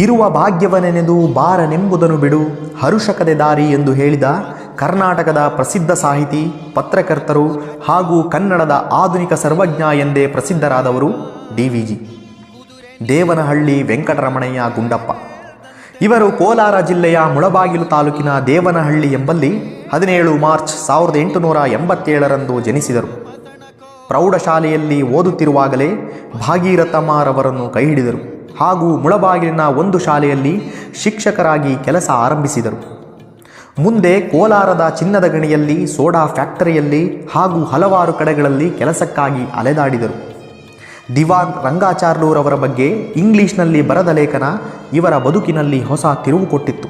ಇರುವ ಭಾಗ್ಯವನೆನೆದು ಬಾರನೆಂಬುದನ್ನು ಬಿಡು. ಹರುಷಕದೆ ದಾರಿ ಎಂದು ಹೇಳಿದ ಕರ್ನಾಟಕದ ಪ್ರಸಿದ್ಧ ಸಾಹಿತಿ, ಪತ್ರಕರ್ತರು ಹಾಗೂ ಕನ್ನಡದ ಆಧುನಿಕ ಸರ್ವಜ್ಞ ಎಂದೇ ಪ್ರಸಿದ್ಧರಾದವರು D V G Devanahalli Venkataramanaiah Gundappa. ಇವರು ಕೋಲಾರ ಜಿಲ್ಲೆಯ ಮುಳಬಾಗಿಲು ತಾಲೂಕಿನ ದೇವನಹಳ್ಳಿ ಎಂಬಲ್ಲಿ ಹದಿನೇಳು ಮಾರ್ಚ್ ಸಾವಿರದ ಎಂಟುನೂರ ಎಂಬತ್ತೇಳರಂದು ಜನಿಸಿದರು. ಪ್ರೌಢಶಾಲೆಯಲ್ಲಿ ಓದುತ್ತಿರುವಾಗಲೇ ಭಾಗೀರಥಮ್ಮರವರನ್ನು ಕೈಹಿಡಿದರು. ಹಾಗೂ ಮುಳಬಾಗಿಲಿನ ಒಂದು ಶಾಲೆಯಲ್ಲಿ ಶಿಕ್ಷಕರಾಗಿ ಕೆಲಸ ಆರಂಭಿಸಿದರು. ಮುಂದೆ ಕೋಲಾರದ ಚಿನ್ನದ ಗಣಿಯಲ್ಲಿ, ಸೋಡಾ ಫ್ಯಾಕ್ಟರಿಯಲ್ಲಿ ಹಾಗೂ ಹಲವಾರು ಕಡೆಗಳಲ್ಲಿ ಕೆಲಸಕ್ಕಾಗಿ ಅಲೆದಾಡಿದರು. ದಿವಾನ್ ರಂಗಾಚಾರ್ಲೂರವರ ಬಗ್ಗೆ ಇಂಗ್ಲಿಷ್ನಲ್ಲಿ ಬರೆದ ಲೇಖನ ಇವರ ಬದುಕಿನಲ್ಲಿ ಹೊಸ ತಿರುವು ಕೊಟ್ಟಿತ್ತು.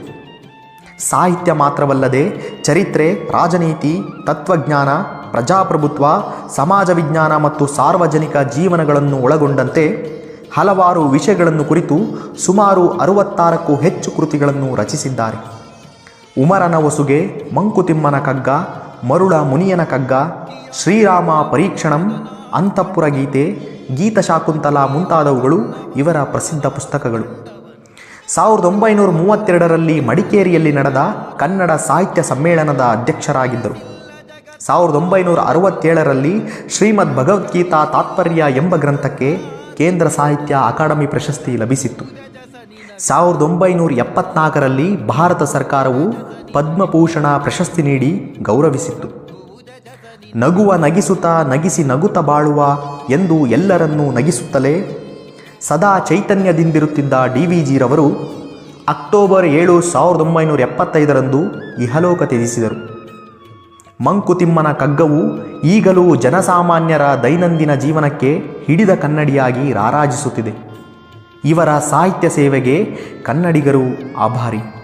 ಸಾಹಿತ್ಯ ಮಾತ್ರವಲ್ಲದೆ ಚರಿತ್ರೆ, ರಾಜನೀತಿ, ತತ್ವಜ್ಞಾನ, ಪ್ರಜಾಪ್ರಭುತ್ವ, ಸಮಾಜ ವಿಜ್ಞಾನ ಮತ್ತು ಸಾರ್ವಜನಿಕ ಜೀವನಗಳನ್ನು ಒಳಗೊಂಡಂತೆ ಹಲವಾರು ವಿಷಯಗಳನ್ನು ಕುರಿತು ಸುಮಾರು ಅರುವತ್ತಾರಕ್ಕೂ ಹೆಚ್ಚು ಕೃತಿಗಳನ್ನು ರಚಿಸಿದ್ದಾರೆ. ಉಮರನ ವಸುಗೆ, ಮಂಕುತಿಮ್ಮನ ಕಗ್ಗ, ಮರುಳ ಮುನಿಯನ ಕಗ್ಗ, ಶ್ರೀರಾಮ ಪರೀಕ್ಷಣಂ, ಅಂತಃಪುರ ಗೀತೆ ಗೀತಶಾಕುಂತಲ ಮುಂತಾದವುಗಳು ಇವರ ಪ್ರಸಿದ್ಧ ಪುಸ್ತಕಗಳು. ಸಾವಿರದ ಒಂಬೈನೂರ ಮೂವತ್ತೆರಡರಲ್ಲಿ ಮಡಿಕೇರಿಯಲ್ಲಿ ನಡೆದ ಕನ್ನಡ ಸಾಹಿತ್ಯ ಸಮ್ಮೇಳನದ ಅಧ್ಯಕ್ಷರಾಗಿದ್ದರು. ಸಾವಿರದ ಒಂಬೈನೂರ ಅರವತ್ತೇಳರಲ್ಲಿ ಶ್ರೀಮದ್ ಭಗವದ್ಗೀತಾ ತಾತ್ಪರ್ಯ ಎಂಬ ಗ್ರಂಥಕ್ಕೆ ಕೇಂದ್ರ ಸಾಹಿತ್ಯ ಅಕಾಡೆಮಿ ಪ್ರಶಸ್ತಿ ಲಭಿಸಿತ್ತು. ಸಾವಿರದ ಒಂಬೈನೂರ ಎಪ್ಪತ್ನಾಲ್ಕರಲ್ಲಿ ಭಾರತ ಸರ್ಕಾರವು ಪದ್ಮಭೂಷಣ ಪ್ರಶಸ್ತಿ ನೀಡಿ ಗೌರವಿಸಿತ್ತು. ನಗುವ ನಗಿಸುತ್ತಾ ನಗಿಸಿ ನಗುತ್ತ ಬಾಳುವ ಎಂದು ಎಲ್ಲರನ್ನೂ ನಗಿಸುತ್ತಲೇ ಸದಾ ಚೈತನ್ಯದಿಂದಿರುತ್ತಿದ್ದ ಡಿ ವಿ ಜಿರವರು ಅಕ್ಟೋಬರ್ ಏಳು ಸಾವಿರದ ಒಂಬೈನೂರ ಎಪ್ಪತ್ತೈದರಂದು ಇಹಲೋಕ ತ್ಯಜಿಸಿದರು. ಮಂಕುತಿಮ್ಮನ ಕಗ್ಗವು ಈಗಲೂ ಜನಸಾಮಾನ್ಯರ ದೈನಂದಿನ ಜೀವನಕ್ಕೆ ಹಿಡಿದ ಕನ್ನಡಿಯಾಗಿ ರಾರಾಜಿಸುತ್ತಿದೆ. ಇವರ ಸಾಹಿತ್ಯ ಸೇವೆಗೆ ಕನ್ನಡಿಗರು ಆಭಾರಿ.